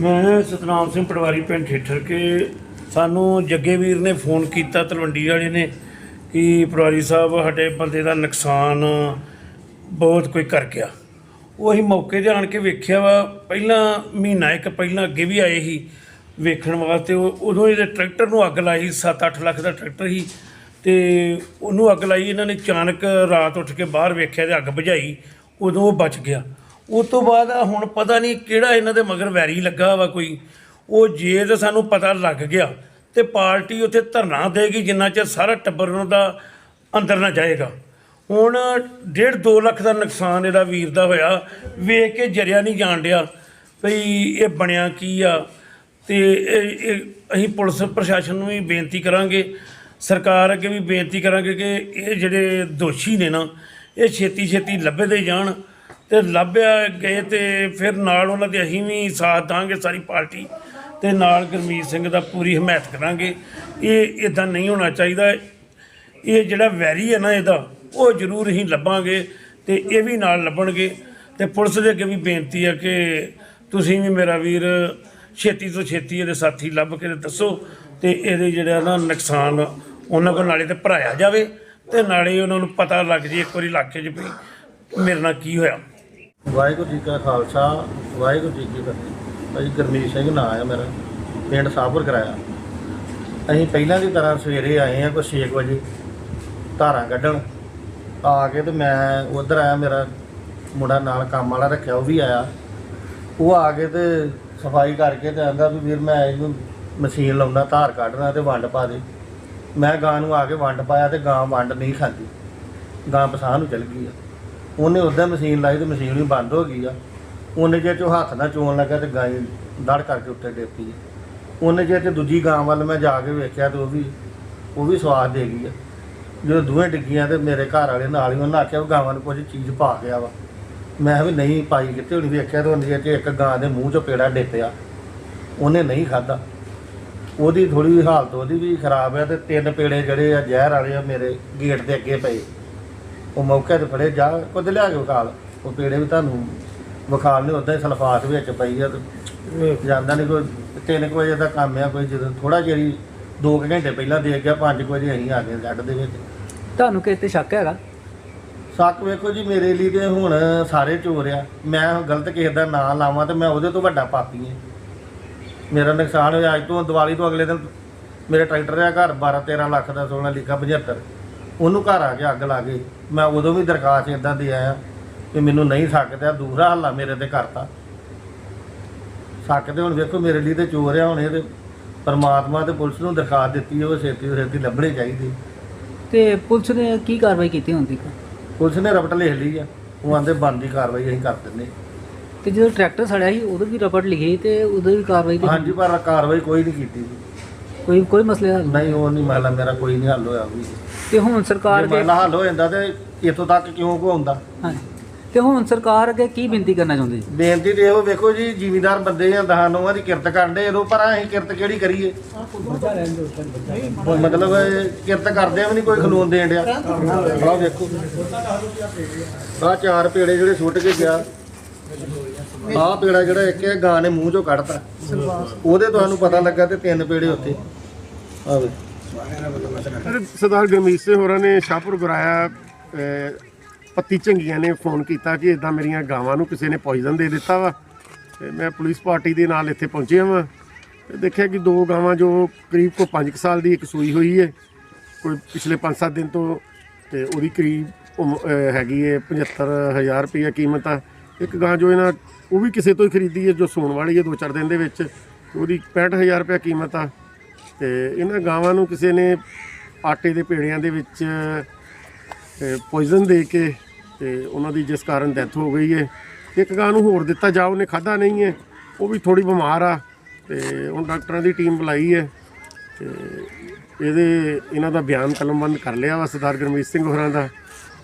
ਮੈਂ ਸਤਨਾਮ ਸਿੰਘ ਪਟਵਾਰੀ ਪਿੰਡ ਠੇਠਰ ਕੇ, ਸਾਨੂੰ ਜੱਗੇ ਵੀਰ ਨੇ ਫੋਨ ਕੀਤਾ, ਤਲਵੰਡੀ ਵਾਲੇ ਨੇ, ਕਿ ਪਟਵਾਰੀ ਸਾਹਿਬ ਸਾਡੇ ਬੰਦੇ ਦਾ ਨੁਕਸਾਨ ਬਹੁਤ ਕੋਈ ਕਰ ਗਿਆ। ਉਹ ਅਸੀਂ ਮੌਕੇ ਤੇ ਆਣ ਕੇ ਵੇਖਿਆ ਵਾ, ਪਹਿਲਾਂ ਮਹੀਨਾ ਇੱਕ ਪਹਿਲਾਂ ਅੱਗੇ ਵੀ ਆਏ ਸੀ ਵੇਖਣ ਵਾਸਤੇ, ਉਹ- ਉਦੋਂ ਇਹਦੇ ਟਰੈਕਟਰ ਨੂੰ ਅੱਗ ਲਾਈ 7-8 ਲੱਖ ਦਾ ਟਰੈਕਟਰ ਸੀ, ਤੇ ਉਹਨੂੰ ਅੱਗ ਲਾਈ, ਇਹਨਾਂ ਨੇ ਅਚਾਨਕ ਰਾਤ ਉੱਠ ਕੇ ਬਾਹਰ ਵੇਖਿਆ ਤੇ ਅੱਗ ਬੁਝਾਈ, ਉਦੋਂ ਉਹ ਬਚ ਗਿਆ। ਉਸ ਤੋਂ ਬਾਅਦ ਆ ਹੁਣ ਪਤਾ ਨਹੀਂ ਕਿਹੜਾ ਇਹਨਾਂ ਦੇ ਮਗਰ ਵੈਰੀ ਲੱਗਾ ਵਾ ਕੋਈ। ਉਹ ਜੇ ਤਾਂ ਸਾਨੂੰ ਪਤਾ ਲੱਗ ਗਿਆ ਤੇ ਪਾਰਟੀ ਉੱਥੇ ਧਰਨਾ ਦੇਗੀ ਜਿੰਨਾ ਚਿਰ ਸਾਰਾ ਟੱਬਰ ਉਹਨਾਂ ਦਾ ਅੰਦਰ ਨਾ ਜਾਏਗਾ। ਹੁਣ 1.5 2 ਲੱਖ ਦਾ ਨੁਕਸਾਨ ਇਹਦਾ ਵੀਰ ਦਾ ਹੋਇਆ, ਵੇਖ ਕੇ ਜਰਿਆ ਨਹੀਂ ਜਾਣ ਡਿਆ ਭਈ ਇਹ ਬਣਿਆ ਕੀ ਆ। ਤੇ ਇਹ ਅਸੀਂ ਪੁਲਿਸ ਪ੍ਰਸ਼ਾਸਨ ਨੂੰ ਵੀ ਬੇਨਤੀ ਕਰਾਂਗੇ, ਸਰਕਾਰ ਅੱਗੇ ਵੀ ਬੇਨਤੀ ਕਰਾਂਗੇ ਕਿ ਇਹ ਜਿਹੜੇ ਦੋਸ਼ੀ ਨੇ ਨਾ, ਇਹ ਛੇਤੀ ਛੇਤੀ ਲੱਭੇ ਦੇ ਜਾਣ। ਤੇ ਲੱਭਿਆ ਗਏ ਤੇ ਫਿਰ ਨਾਲ ਉਹਨਾਂ ਦੇ ਅਸੀਂ ਵੀ ਸਾਥ ਦਾਂਗੇ ਸਾਰੀ ਪਾਰਟੀ ਤੇ ਨਾਲ ਗੁਰਮੀਤ ਸਿੰਘ ਦਾ ਪੂਰੀ ਹਮਾਇਤ ਕਰਾਂਗੇ। ਇਹ ਇਦਾਂ ਨਹੀਂ ਹੋਣਾ ਚਾਹੀਦਾ। ਇਹ ਜਿਹੜਾ ਵੈਰੀ ਹੈ ਨਾ ਇਹਦਾ, ਉਹ ਜ਼ਰੂਰ ਅਸੀਂ ਲੱਭਾਂਗੇ ਤੇ ਇਹ ਵੀ ਨਾਲ ਲੱਭਣਗੇ। ਤੇ ਪੁਲਿਸ ਦੇ ਅੱਗੇ ਵੀ ਬੇਨਤੀ ਹੈ ਕਿ ਤੁਸੀਂ ਵੀ ਮੇਰਾ ਵੀਰ ਛੇਤੀ ਤੋਂ ਛੇਤੀ ਇਹਦੇ ਸਾਥੀ ਲੱਭ ਕੇ ਤੇ ਦੱਸੋ ਤੇ ਇਹਦੇ ਜਿਹੜਾ ਨਾ ਨੁਕਸਾਨ ਉਹਨਾਂ ਕੋਲ ਨਾਲੇ ਤੇ ਭਰਾਇਆ ਜਾਵੇ ਤੇ ਨਾਲੇ ਉਹਨਾਂ ਨੂੰ ਪਤਾ ਲੱਗ ਜੇ ਇੱਕ ਵਾਰੀ ਇਲਾਕੇ 'ਚ ਵੀ ਮੇਰੇ ਨਾਲ ਕੀ ਹੋਇਆ। ਵਾਹਿਗੁਰੂ ਜੀ ਕਾ ਖਾਲਸਾ, ਵਾਹਿਗੁਰੂ ਜੀ ਕੀ ਫਤਿਹ। ਭਾਈ ਗੁਰਮੀਤ ਸਿੰਘ ਨਾਂ ਆ ਮੇਰਾ, ਪਿੰਡ ਸਾਹਪੁਰ ਕਰਾਇਆ। ਅਸੀਂ ਪਹਿਲਾਂ ਦੀ ਤਰ੍ਹਾਂ ਸਵੇਰੇ ਆਏ ਆ ਕੋਈ 6 ਵਜੇ, ਧਾਰਾਂ ਕੱਢਣ। ਆ ਕੇ ਤੇ ਮੈਂ ਉਧਰ ਆਇਆ, ਮੇਰਾ ਮੁੰਡਾ ਨਾਲ ਕੰਮ ਵਾਲਾ ਰੱਖਿਆ, ਉਹ ਵੀ ਆਇਆ। ਉਹ ਆ ਕੇ ਤੇ ਸਫ਼ਾਈ ਕਰਕੇ ਤੇ ਆਂਦਾ ਵੀ ਵੀਰ ਮੈਂ ਇਹਨੂੰ ਮਸ਼ੀਨ ਲਾਉਣਾ, ਧਾਰ ਕੱਢਣਾ ਤੇ ਵੰਡ ਪਾ ਦੇ। ਮੈਂ ਗਾਂ ਨੂੰ ਆ ਕੇ ਵੰਡ ਪਾਇਆ ਤੇ ਗਾਂ ਵੰਡ ਨਹੀਂ ਖਾਂਦੀ। ਗਾਂ ਪਸਾਹ ਨੂੰ ਚਲ ਗਈ ਆ। ਉਹਨੇ ਉਦਾਂ ਮਸ਼ੀਨ ਲਾਈ ਤੇ ਮਸ਼ੀਨ ਵੀ ਬੰਦ ਹੋ ਗਈ ਆ। ਉਹਨੇ ਜੇ ਚੋਂ ਹੱਥ ਨਾਲ ਚੋਣ ਲੱਗਾ ਤੇ ਗਾਂ ਹੀ ਦੜ ਕਰਕੇ ਉੱਤੇ ਡੇਪੀ ਉਹਨੇ ਜੇ ਤੇ ਦੂਜੀ ਗਾਂ ਵੱਲ ਮੈਂ ਜਾ ਕੇ ਵੇਖਿਆ ਤੇ ਉਹ ਵੀ ਉਹ ਵੀ ਸਵਾਦ ਦੇ ਗਈ ਆ। ਜਦੋਂ ਦੋਵੇਂ ਡਿੱਗੀਆਂ ਤੇ ਮੇਰੇ ਘਰ ਵਾਲੇ ਨਾਲ ਹੀ ਉਹਨਾਂ ਆਖਿਆ ਵੀ ਗਾਵਾਂ ਨੂੰ ਕੁਝ ਚੀਜ਼ ਪਾ ਗਿਆ ਵਾ ਮੈਂ ਕਿਹਾ ਵੀ ਨਹੀਂ ਪਾਈ ਕਿਤੇ, ਉਹਨੇ ਵੇਖਿਆ ਤੇ ਉਹਨੇ ਜੇ ਇੱਕ ਗਾਂ ਦੇ ਮੂੰਹ ਚੋਂ ਪੇੜਾ ਡੇਪਿਆ। ਉਹਨੇ ਨਹੀਂ ਖਾਦਾ ਉਹਦੀ ਥੋੜੀ ਹਾਲਤ ਉਹਦੀ ਵੀ ਖਰਾਬ ਹੈ ਤੇ ਤਿੰਨ ਪੇੜੇ ਜਿਹੜੇ ਆ ਜ਼ਹਿਰ ਵਾਲੇ ਆ ਮੇਰੇ ਗੇਟ ਦੇ ਅੱਗੇ ਪਏ। ਉਹ ਮੌਕੇ ਤੇ ਫੜੇ ਜਾ ਕੁਝ ਲਿਆ ਕੇ ਵਿਖਾਲ ਉਹ ਪੇੜੇ ਵੀ ਤੁਹਾਨੂੰ ਵਿਖਾਲ ਨਹੀਂ ਉਦਾਂ ਹੀ ਸਲਫਾਤ ਵਿੱਚ ਪਈ ਆ ਤੇ ਜਾਂਦਾ ਨਹੀਂ ਕੋਈ ਤਿੰਨ ਕੁ ਵਜੇ ਦਾ ਕੰਮ ਆ ਕੋਈ ਜਦੋਂ ਥੋੜਾ ਜਿਹੜੀ 2 ਘੰਟੇ ਪਹਿਲਾਂ ਦੇ ਗਿਆ 5 ਵਜੇ ਅਸੀਂ ਆ ਗਏ ਗੱਡ ਦੇ ਵਿੱਚ। ਤੁਹਾਨੂੰ ਕਿਸ ਤੇ ਸ਼ੱਕ ਹੈਗਾ? ਸੱਕ ਵੇਖੋ ਜੀ ਮੇਰੇ ਲਈ ਤੇ ਹੁਣ ਸਾਰੇ ਚੋਰ ਆ। ਮੈਂ ਗਲਤ ਕਿਸੇ ਦਾ ਨਾਂ ਲਾਵਾਂ ਤੇ ਮੈਂ ਉਹਦੇ ਤੋਂ ਵੱਡਾ ਪਾਪੀ ਹਾਂ ਮੇਰਾ ਨੁਕਸਾਨ ਹੋਇਆ ਅੱਜ ਤੋਂ ਦੀਵਾਲੀ ਤੋਂ ਅਗਲੇ ਦਿਨ ਮੇਰੇ ਟਰੈਕਟਰ ਆ ਘਰ 12 13 ਲੱਖ ਦਾ ਸੋਨਾ ਲਿਖਾ 75 ਉਹਨੂੰ ਘਰ ਆ ਕੇ ਅੱਗ ਲਾ ਗਈ ਮੈਂ ਉਦੋਂ ਵੀ ਦਰਖਾਸਤ ਇਦਾਂ ਦੇ ਆਇਆ ਕਿ ਮੈਨੂੰ ਨਹੀਂ ਸਕਦਾ ਦੂਸਰਾ ਹੱਲਾ ਮੇਰੇ ਤੇ ਕਰਤਾ। ਸਕਦੇ ਹੁਣ ਵੇਖੋ ਮੇਰੇ ਲਈ ਤੇ ਚੋਰ ਆ ਹੁਣ ਇਹ ਤੇ ਪਰਮਾਤਮਾ ਤੇ ਪੁਲਿਸ ਨੂੰ ਦਰਖਾਸਤ ਦਿੱਤੀ ਉਹ ਛੇਤੀ ਤੋਂ ਛੇਤੀ ਲੱਭਣੇ ਚਾਹੀਦੇ। ਤੇ ਪੁਲਿਸ ਨੇ ਕੀ ਕਾਰਵਾਈ ਕੀਤੀ ਹੁੰਦੀ? ਪੁਲਿਸ ਨੇ ਰਪਟ ਲਿਖ ਲਈ ਆ ਉਹ ਆਂਦੇ ਬਣਦੀ ਕਾਰਵਾਈ ਅਸੀਂ ਕਰ ਦਿੰਦੇ। ਤੇ ਜਦੋਂ ਟਰੈਕਟਰ ਸੜਿਆ ਸੀ ਉਦੋਂ ਵੀ ਰਪਟ ਲਿਖੀ ਤੇ ਉਦੋਂ ਵੀ ਕਾਰਵਾਈ ਕੀਤੀ? ਹਾਂਜੀ ਪਰ ਕਾਰਵਾਈ ਕੋਈ ਨਹੀਂ ਕੀਤੀ। ਜੀ। ਕੋਈ ਕੋਈ ਮਸਲੇ ਹੱਲ ਨਹੀਂ। ਉਹ ਨਹੀਂ ਮਹਿਲਾ ਮੇਰਾ ਕੋਈ ਨਹੀਂ ਹੱਲ ਹੋਇਆ ਵੀ ਤੇ ਹੁਣ ਸਰਕਾਰ ਜੇ ਅੱਗੇ ਮਹਿਲਾ ਹੱਲ ਹੋ ਜਾਂਦਾ ਤੇ ਇੱਥੋਂ ਤੱਕ ਕਿਉਂ ਕੋ ਆਉਂਦਾ ਹਾਂਜੀ ਤੇ ਹੁਣ ਸਰਕਾਰ ਅੱਗੇ ਕੀ ਬੇਨਤੀ ਕਰਨਾ ਚਾਹੁੰਦੇ? ਜੀ ਬੇਨਤੀ ਤੇ ਇਹੋ ਵੇਖੋ ਜੀ ਜ਼ਿਮੀਦਾਰ ਬੰਦੇ ਆ ਦਹਾਂ ਨੌਵਾਂ ਦੀ ਕਿਰਤ ਕਰਦੇ ਇਹੋ ਪਰ ਅਸੀਂ ਕਿਰਤ ਕਿਹੜੀ ਕਰੀਏ? ਮਤਲਬ ਇਹ ਕਿਰਤ ਕਰਦੇ ਆ ਵੀ ਨਹੀਂ ਕੋਈ ਖਲੋਣ ਦੇਣ ਡਿਆ। ਆਹ ਵੇਖੋ। ਆਹ ਚਾਰ ਪੇੜੇ ਜਿਹੜੇ ਸੁੱਟ ਕੇ ਗਿਆ। ਆਹ ਪੇੜਾ ਜਿਹੜਾ ਇੱਕ ਇਹ ਗਾਂ ਨੇ ਮੂੰਹ ਚੋਂ ਕੱਢਤਾ। ਉਹਦੇ ਤੁਹਾਨੂੰ ਪਤਾ ਲੱਗਾ ਤੇ ਤਿੰਨ ਪੇੜੇ ਉੱਥੇ। ਆਹ ਵੇ। ਸਰਦਾਰ ਗਰਮੀਤ ਸਿੰਘ ਹੋਰਾਂ ਨੇ ਸ਼ਾਹਪੁਰ ਗੁਰਾਇਆ ਅਹ, ਪੱਤੀ ਝੰਗੀਆਂ ਨੇ ਫੋਨ ਕੀਤਾ ਕਿ ਇਦਾਂ ਮੇਰੀਆਂ ਗਾਵਾਂ ਨੂੰ ਕਿਸੇ ਨੇ ਪੋਇਜ਼ਨ ਦੇ ਦਿੱਤਾ ਵਾ। ਤੇ ਮੈਂ ਪੁਲਿਸ ਪਾਰਟੀ ਦੇ ਨਾਲ ਇੱਥੇ ਪਹੁੰਚਿਆ ਵਾਂ। ਤੇ ਦੇਖਿਆ ਕਿ ਦੋ ਗਾਵਾਂ ਜੋ ਕਰੀਬ ਕੋ 5 ਸਾਲ ਦੀ ਇੱਕ ਸੂਈ ਹੋਈ ਹੈ ਕੋਈ ਪਿਛਲੇ 5-7 ਦਿਨ ਤੋਂ ਤੇ ਉਹਦੀ ਕਰੀਬ ਉਮ- ਅਹ, ਹੈਗੀ ਹੈ 75000 ਰੁਪਏ ਕੀਮਤ ਆ। ਇੱਕ ਗਾਂ ਜੋ ਇਹਨਾਂ, ਉਹ ਵੀ ਕਿਸੇ ਤੋਂ ਹੀ ਖਰੀਦੀ ਹੈ, ਜੋ ਸੂਣ ਵਾਲੀ ਹੈ 2-4 ਦਿਨ ਦੇ ਵਿੱਚ। ਉਹਦੀ 65000 ਰੁਪਏ ਕੀਮਤ ਆ। ਤੇ ਇਹਨਾਂ ਗਾਵਾਂ ਨੂੰ ਕਿਸੇ ਨੇ ਆਟੇ ਦੇ ਪੇੜਿਆਂ ਦੇ ਵਿੱਚ ਪੋਇਜ਼ਨ ਦੇ ਕੇ ਤੇ ਉਹਨਾਂ ਦੀ ਜਿਸ ਕਾਰਨ ਡੈਥ ਹੋ ਗਈ ਹੈ। ਇੱਕ ਗਾਂ ਨੂੰ ਹੋਰ ਦਿੱਤਾ ਜਾ, ਉਹਨੇ ਖਾਦਾ ਨਹੀਂ ਹੈ। ਉਹ ਵੀ ਥੋੜੀ ਬਿਮਾਰ ਆ ਤੇ ਹੁਣ ਡਾਕਟਰਾਂ ਦੀ ਟੀਮ ਬੁਲਾਈ ਹੈ। ਤੇ ਇਹਦੇ, ਇਹਨਾਂ ਦਾ ਬਿਆਨ ਕਲਮਬੰਦ ਕਰ ਲਿਆ ਵਾ ਸਰਦਾਰ ਗੁਰਮੀਤ ਸਿੰਘ ਹੋਰਾਂ ਦਾ।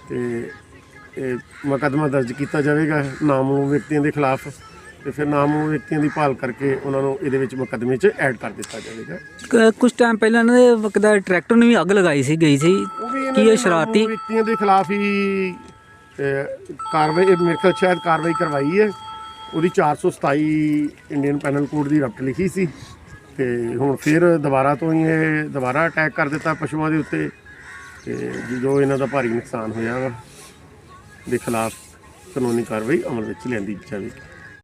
ਤੇ ਮੁਕੱਦਮਾ ਦਰਜ ਕੀਤਾ ਜਾਵੇਗਾ ਨਾਮਲੂਮ ਵਿਅਕਤੀਆਂ ਦੇ ਖਿਲਾਫ ਤੇ ਫਿਰ ਨਾਮਲੂਮ ਵਿਅਕਤੀਆਂ ਦੀ ਭਾਲ ਕਰਕੇ ਉਹਨਾਂ ਨੂੰ ਇਹਦੇ ਵਿੱਚ ਮੁਕੱਦਮੇ 'ਚ ਐਡ ਕਰ ਦਿੱਤਾ ਜਾਵੇਗਾ। ਕੁਝ ਟਾਈਮ ਪਹਿਲਾਂ ਇਹਨਾਂ ਦੇ ਵਕਦਾ ਟਰੈਕਟਰ ਨੂੰ ਵੀ ਅੱਗ ਲਗਾਈ ਸੀ ਗਈ ਸੀ। ਕੀ ਇਹ ਸ਼ਰਾਰਤੀ? ਵਿਅਕਤੀਆਂ ਦੇ ਖਿਲਾਫ ਹੀ ਕਾਰਵਾਈ ਮੇਰੇ ਖਿਆਲ ਸ਼ਾਇਦ ਕਾਰਵਾਈ ਕਰਵਾਈ ਹੈ। ਉਹਦੀ 427 ਇੰਡੀਅਨ ਪੈਨਲ ਕੋਡ ਦੀ ਰਫਟ ਲਿਖੀ ਸੀ ਤੇ ਹੁਣ ਫਿਰ ਦੁਬਾਰਾ ਤੋਂ ਹੀ ਇਹ ਦੁਬਾਰਾ ਅਟੈਕ ਕਰ ਦਿੱਤਾ ਪਸ਼ੂਆਂ ਦੇ ਉੱਤੇ ਤੇ ਜੋ ਇਹਨਾਂ ਦਾ ਭਾਰੀ ਨੁਕਸਾਨ ਹੋਇਆ ਵਾ। ਦੇ ਖਿਲਾਫ ਕਾਨੂੰਨੀ ਕਾਰਵਾਈ ਅਮਲ ਵਿੱਚ ਲਿਆਂਦੀ ਜਾਵੇਗੀ।